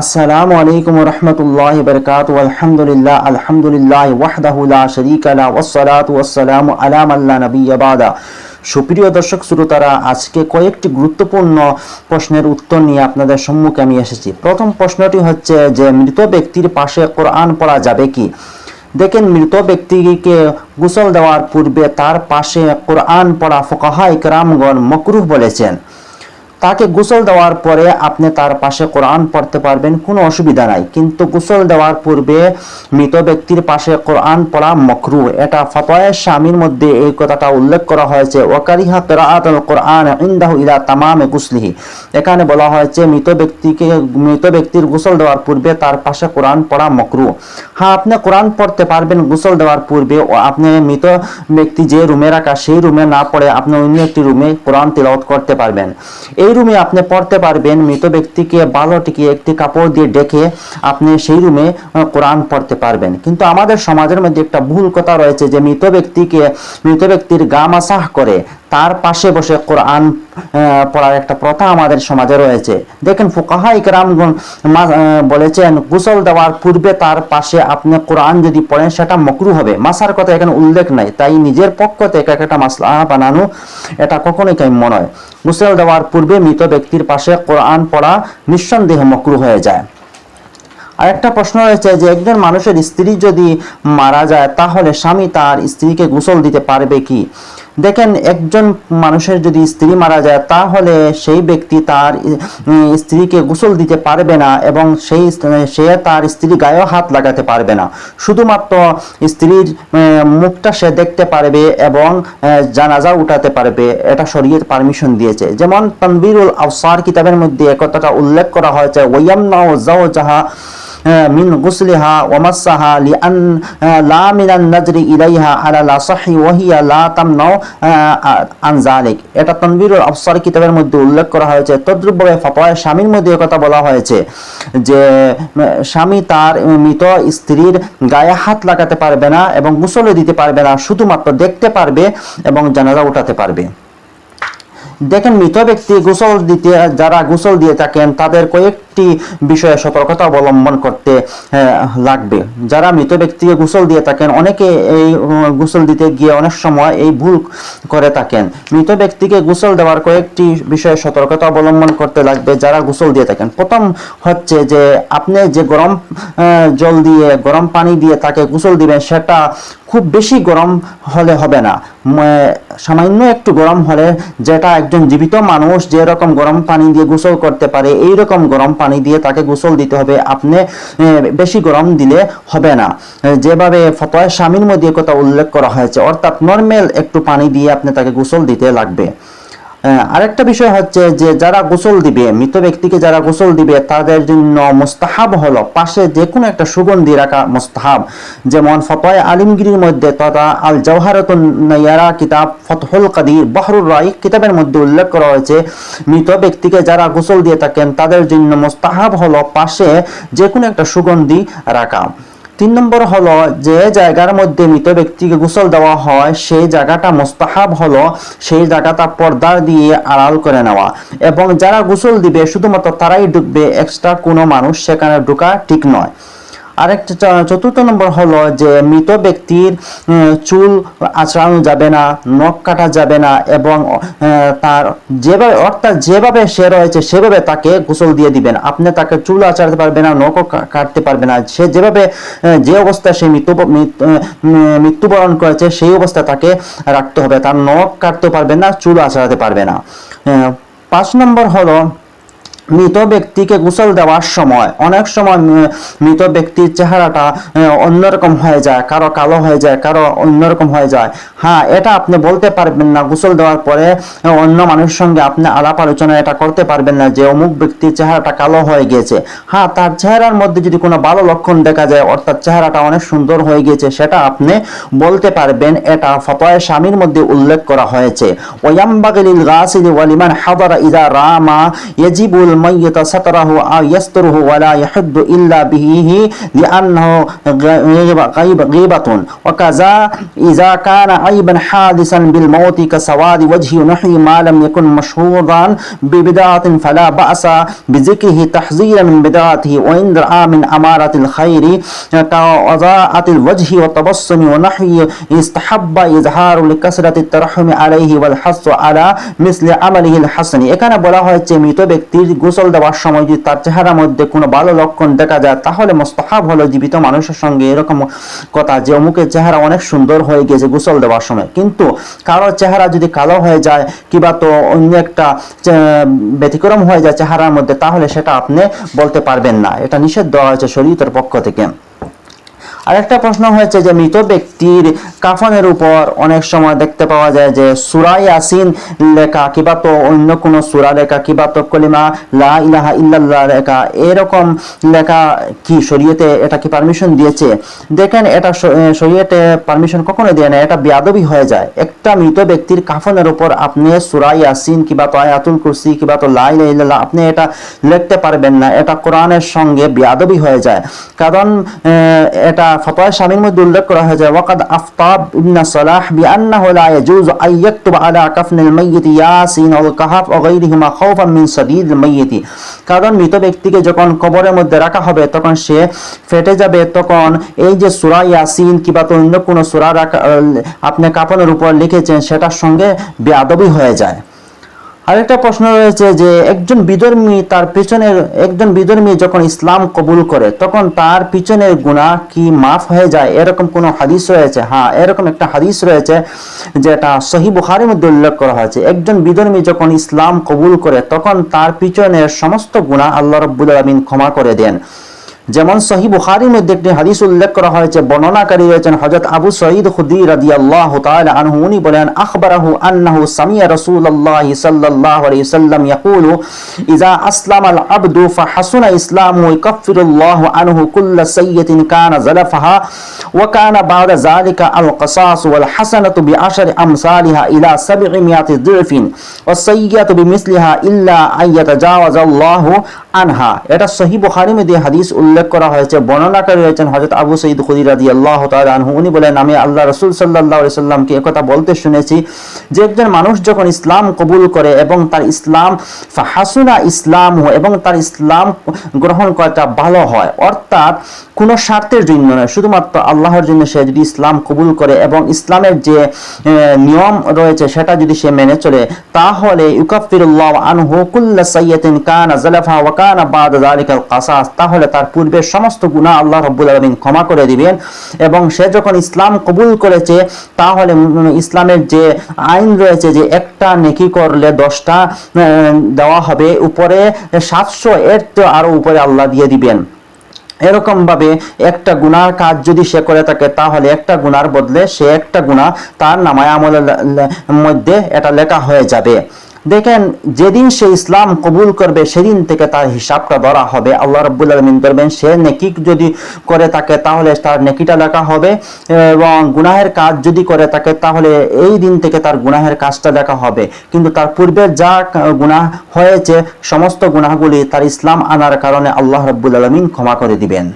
আসসালামু আলাইকুম রহমতুল্লাহ বরকাত। আলহামদুলিল্লাহ আলহামদুলিল্লাহ ওয়াহদাহুল্লাহ শরীক আলা ওয়াসসালাতু ওয়াসসালামু আলা মাল্লা নবিয়্যা বাদা। সুপ্রিয় দর্শক, শ্রোতারা, আজকে কয়েকটি গুরুত্বপূর্ণ প্রশ্নের উত্তর নিয়ে আপনাদের সম্মুখে আমি এসেছি। প্রথম প্রশ্নটি হচ্ছে যে, মৃত ব্যক্তির পাশে কোরআন পড়া যাবে কি? দেখেন, মৃত ব্যক্তিকে গোসল দেওয়ার পূর্বে তার পাশে কোরআন পড়া ফোকাহা ইকরামগণ মকরুহ বলেছেন। তাকে গোসল দেওয়ার পরে আপনি তার পাশে কোরআন পড়তে পারবেন, কোনো অসুবিধা নাই। কিন্তু গোসল দেওয়ার পূর্বে মৃত ব্যক্তির পাশে কোরআন পড়া মকরু। এটা ফতোয়া স্বামীর মধ্যে এই কথাটা উল্লেখ করা হয়েছে, ওয়াকারিহা কেরাআতুল কোরআন ইনদাহু ইলা তামামে গুসলিহি। এখানে বলা হয়েছে, মৃত ব্যক্তিকে, মৃত ব্যক্তির গোসল দেওয়ার পূর্বে তার পাশে কোরআন পড়া মকরু। হ্যাঁ আপনি কোরআন পড়তে পারবেন গোসল দেওয়ার পূর্বে। আপনি মৃত ব্যক্তি যে রুমে রাখা, সেই রুমে না পড়ে আপনি অন্য একটি রুমে কোরআন তিলাওয়াত করতে পারবেন। এই রুমে আপনি পড়তে পারবেন। মৃত ব্যক্তিকে ভালো টিকিয়ে একটি কাপড় দিয়ে ডেকে আপনি সেই রুমে কোরআন পড়তে পারবেন। কিন্তু আমাদের সমাজের মধ্যে একটা ভুল কথা রয়েছে যে মৃত ব্যক্তিকে, মৃত ব্যক্তির গা মাসাহ করে। তার পাশে বসে কোরআন পড়ার একটা প্রথা আমাদের সমাজে রয়েছে। দেখেন ফুকাহা ইকরামগণ বলেছেন, গুসল দেওয়ার পূর্বে তার পাশে আপনি কোরআন যদি পড়েন, সেটা মকরু হবে। মাসার কথা এখানে উল্লেখ নাই, তাই নিজের পক্ষ থেকে একটা মাসলা বানানো, এটা কখনোই কাম্য নয়। গুসল দেওয়ার পূর্বে মৃত ব্যক্তির পাশে কোরআন পড়া নিঃসন্দেহে মকরু হয়ে যায়। আরেকটা প্রশ্ন রয়েছে যে, একজন মানুষের স্ত্রী যদি মারা যায়, তাহলে স্বামী তার স্ত্রীকে গোসল দিতে পারবে কি? দেখেন, একজন মানুষের যদি স্ত্রী মারা যায়, তাহলে সেই ব্যক্তি তার স্ত্রীকে গোসল দিতে পারবে না এবং সেই, সে তার স্ত্রী গায়েও হাত লাগাতে পারবে না। শুধুমাত্র স্ত্রীর মুখটা সে দেখতে পারবে এবং জানাজা উঠাতে পারবে। এটা শরীয়ত পারমিশন দিয়েছে। যেমন তনবিরুল আফসার কিতাবের মধ্যে একথাটা উল্লেখ করা হয়েছে ওয়াইয়ামনা ও জাহা হ্যাঁ, মিন গুসলিহা ওয়ামাসাহা লি আন লা মিনান নাজরি ইলাইহা আলা লা সাহি ওয়াহিয়া লা তামনাউ আন জালিক এটা তানবিরুল আফসার কিতাবের মধ্যে উল্লেখ করা হয়েছে। তদ্রুপভাবে ফতোয়া স্বামীর মধ্যে কথা বলা হয়েছে যে স্বামী তার মৃত স্ত্রীর গায়ে হাত লাগাতে পারবে না এবং গুসলে দিতে পারবে না, শুধুমাত্র দেখতে পারবে এবং জানাজা উঠাতে পারবে। দেখেন, মৃত ব্যক্তি গোসল দিতে, যারা গোসল দিয়ে থাকেন, তাদের কয়েক কয়েকটি বিষয়ে সতর্কতা অবলম্বন করতে লাগবে। যারা মৃত ব্যক্তিকে গোসল দিয়ে থাকেন, অনেকে এই গোসল দিতে গিয়ে অনেক সময় এই ভুল করে থাকেন। মৃত ব্যক্তিকে গোসল দেওয়ার কয়েকটি বিষয়ে সতর্কতা অবলম্বন করতে লাগবে যারা গোসল দিয়ে থাকেন। প্রথম হচ্ছে যে, আপনি যে গরম জল দিয়ে, গরম পানি দিয়ে তাকে গোসল দিবেন, সেটা খুব বেশি গরম হলে হবে না। সামান্য একটু গরম হলে যেটা একজন জীবিত মানুষ যে রকম গরম পানি দিয়ে গোসল করতে পারে এই রকম গরম পানি দিয়ে তাকে গোসল দিতে হবে। আপনি বেশি গরম দিলে হবে না। যেভাবে ফতোয়া স্বামীর মধ্যে কথা উল্লেখ করা হয়েছে, অর্থাৎ নর্মেল একটু পানি দিয়ে আপনি তাকে গোসল দিতে লাগবে। আরেকটা বিষয় হচ্ছে যে যারা গোসল দিবে, মৃত ব্যক্তিকে যারা গোসল দিবে, তাদের জন্য মুস্তাহাব হলো পাশে যে কোনো একটা সুগন্ধি রাখা মুস্তাহাব। যেমন ফতোয় আলিমগিরির মধ্যে তথা আল জওহারাতুন নাইয়ারা কিতাব ফতহুল কাদির বহরুর রাই কিতাবের মধ্যে উল্লেখ করা হয়েছে, মৃত ব্যক্তিকে যারা গোসল দিয়ে থাকেন, তাদের জন্য মুস্তাহাব হলো পাশে যে কোনো একটা সুগন্ধি রাখা। তিন নম্বর হলো যে জায়গার মধ্যে মৃত ব্যক্তিকে গোসল দেওয়া হয়, সেই জায়গাটা মোস্তাহাব হলো, সেই জায়গাটা পর্দা দিয়ে আড়াল করে নেওয়া। এবং যারা গোসল দিবে, শুধুমাত্র তারাই ডুববে, এক্সট্রা কোনো মানুষ সেখানে ঢুকা ঠিক নয়। আরেকটা চতুর্থ নম্বর হলো যে মৃত ব্যক্তির চুল আঁচড়ানো যাবে না, নখ কাটা যাবে না এবং তার যেভাবে, অর্থাৎ যেভাবে সে রয়েছে সেভাবে তাকে গোসল দিয়ে দিবেন। আপনি তাকে চুল আঁচড়াতে পারবে না, নখও কাটতে পারবে না। সে যেভাবে যে অবস্থায় সে মৃত্যু মৃত্যুবরণ করেছে সেই অবস্থায় তাকে রাখতে হবে। তার নখ কাটতে পারবে না, চুল আঁচড়াতে পারবে না। পাঁচ নম্বর হলো মৃত ব্যক্তিকে গোসল দেওয়ার সময়। অনেক সময় মৃত ব্যক্তির চেহারাটা অন্যরকম হয়ে যায়, কারও কালো হয়ে যায়, কারও অন্যরকম হয়ে যায়। হ্যাঁ এটা আপনি বলতে পারবেন না। গোসল দেওয়ার পরে অন্য মানুষের সঙ্গে আপনি আলাপ আলোচনা এটা করতে পারবেন না যে অমুক ব্যক্তির চেহারাটা কালো হয়ে গিয়েছে। হ্যাঁ তার চেহারার মধ্যে যদি কোনো ভালো লক্ষণ দেখা যায়, অর্থাৎ চেহারাটা অনেক সুন্দর হয়ে গিয়েছে, সেটা আপনি বলতে পারবেন। এটা ফতোয়া স্বামীর মধ্যে উল্লেখ করা হয়েছে। ওয়াম্বাগিল গাসিলি ওয়ালিমান হাদারা ইদা রামা ইয়াজিবুল الميت ستره أو يستره ولا يحد إلا به لأنه غيب غيب غيبة وكذا إذا كان عيبا حادثا بالموت كسواد وجه نحي ما لم يكن مشهورا ببدعة فلا بأس بذكره تحذيرا من بدعته وإن رأى من أمارة الخير كوضاءة الوجه والتبصم ونحي استحب إظهار لكثرة الترحم عليه والحث على مثل عمله الحسن এখানে বলা হয়েছে মৃত ব্যক্তির গোসল দেওয়ার সময় যদি তার চেহারার মধ্যে কোনো ভালো লক্ষণ দেখা যায়, তাহলে মোস্তাহাব হলো জীবিত মানুষের সঙ্গে এরকম কথা যে অমুকের চেহারা অনেক সুন্দর হয়ে গেছে গোসল দেওয়ার সময়। কিন্তু কারোর চেহারা যদি কালো হয়ে যায় কিবা তো অন্য একটা ব্যতিক্রম হয়ে যায় চেহারার মধ্যে, তাহলে সেটা আপনি বলতে পারবেন না। এটা নিষেধ দেওয়া হয়েছে শরীরের পক্ষ থেকে। আরেকটা প্রশ্ন হয়েছে যে, মৃত ব্যক্তির কাফনের উপর অনেক সময় দেখতে পাওয়া যায় যে, সুরাই আসিন লেখা কিবা তো অন্য কোনো সুরা লেখা কিবা তো কলিমা, লা ইলাহা ইল্লাল্লাহ লেখা, এরকম লেখা কি শরীয়তে এটা কি পারমিশন দিয়েছে? দেখেন, এটা শরীয়তে পারমিশন কখনো দেয় না, এটা বেয়াদবি হয়ে যায়। একটা মৃত ব্যক্তির কাফনের উপর আপনি সুরাই আসিন কিবা তো আয়াতুল কুরসি কিবা তো লা ইলাহা ইল্লাল্লাহ, আপনি এটা লিখতে পারবেন না। এটা কোরআনের সঙ্গে বিয়াদবি হয়ে যায়। কারণ এটা ফতোয়া স্বামীর মধ্যে উল্লেখ করা হয়েছে, ওয়াকাদ আফতাব ইবনে সালাহ বিআন্নাহু লা ইয়াজুজু আন ইয়াকতুবা আলা কাফনিল মাইয়িতি ইয়াসিন ওয়াল কাহাফ ওয়া গায়রিহিমা খাওফান মিন সাদিদিল মাইয়িতি। কারণ মৃত ব্যক্তিকে যখন কবরের মধ্যে রাখা হবে, তখন সে ফেটে যাবে, তখন এই যে সূরা ইয়াসিন কিবা তো অন্য কোনো সুরা রাখা আপনি কাফনের উপর লিখেছেন সেটার সঙ্গে বেয়াদবি হয়ে যায়। আরেকটা প্রশ্ন রয়েছে যে, একজন বিধর্মী তার পিছনের, একজন বিধর্মী যখন ইসলাম কবুল করে, তখন তার পিছনের গুনাহ কি মাফ হয়ে যায়? এরকম কোনো হাদিস রয়েছে? হ্যাঁ এরকম একটা হাদিস রয়েছে যেটা সহি বুখারের মধ্যে উল্লেখ করা হয়েছে। একজন বিধর্মী যখন ইসলাম কবুল করে, তখন তার পিছনের সমস্ত গুনাহ আল্লাহ রব্বুল আলমিন ক্ষমা করে দেন। যেমন সহি বুখারির মধ্যে একটি হাদিস উল্লেখ করা হয়েছে, বর্ণনাকারী রয়েছেন হযরত আবু সঈদ খুদি রাদিয়াল্লাহু তাআলা আনহু, উনি বলেন, আখবরাহু আন্নাহু সামিয়া রাসূলুল্লাহি সাল্লাল্লাহু আলাইহি ওয়াসাল্লাম ইয়াকুলু, ইযা আসলামা আল আবদু ফাহাসুনা ইসলামু ইয়াকাফিরুল্লাহু আনহু কুল্লা সাইয়্যাতিন কানা জালাফাহা ওয়া কানা বা'দা যালিকা আল কিসাস ওয়াল হাসানাতু বিআশরি আমসালিহা ইলা সাব'মিয়াতি দিরফিন ওয়াস সাইয়্যাতু বিমিসলিহা ইল্লা আইয়াতাজাওয়াজাল্লাহু আনহা। এটা সহি বুখারী মধ্যে হাদিস উল্লেখ করা হয়েছে, বর্ণনাকারী রয়েছেন হযরত আবু সঈদ খুদরি রাদিয়াল্লাহু তাআলা আনহু। উনি বলেন, আমি আল্লাহ রাসূল আলাইহি সাল্লামকে একথা বলতে শুনেছি যে একজন মানুষ যখন ইসলাম কবুল করে এবং তার ইসলাম, ফাহাসুনা ইসলাম এবং তার ইসলাম গ্রহণ করাটা ভালো হয়, অর্থাৎ কোনো স্বার্থের জন্য নয়। শুধুমাত্র আল্লাহর জন্য সে যদি ইসলাম কবুল করে এবং ইসলামের যে নিয়ম রয়েছে সেটা যদি সে মেনে চলে, তাহলে ইউকাফিরুল্লাহ আনহু কুল্লা সাইয়াতিন কানা জালাফা ওয়া কানা বাদা যালিকাল কাসাস। তাহলে তার পূর্বের সমস্ত গুনাহ আল্লাহ রাব্বুল আলামিন ক্ষমা করে দিবেন। এবং সে যখন ইসলাম কবুল করেছে, তাহলে ইসলামের যে আইন রয়েছে যে একটা নেকি করলে দশটা দেওয়া হবে, উপরে সাতশো এর তো আরও উপরে আল্লাহ দিয়ে দিবেন। এরকম ভাবে একটা গুনার কাজ যদি সে করে থাকে, তাহলে একটা গুনার বদলে সে একটা গুনাহ তার নামায় আমলের মধ্যে এটা লেখা হয়ে যাবে। দেখেন, যেদিন সে ইসলাম কবুল করবে, সেদিন থেকে তার হিসাবটা ধরা হবে। আল্লাহ রব্বুল আলমিন করবেন, সে নেকি যদি করে থাকে, তাহলে তার নেকিটা লেখা হবে। এবং গুনাহের কাজ যদি করে থাকে, তাহলে এই দিন থেকে তার গুনাহের কাজটা লেখা হবে। কিন্তু তার পূর্বের যা গুনাহ হয়েছে, সমস্ত গুনাহগুলি তার ইসলাম আনার কারণে আল্লাহ রব্বুল আলমিন ক্ষমা করে দিবেন।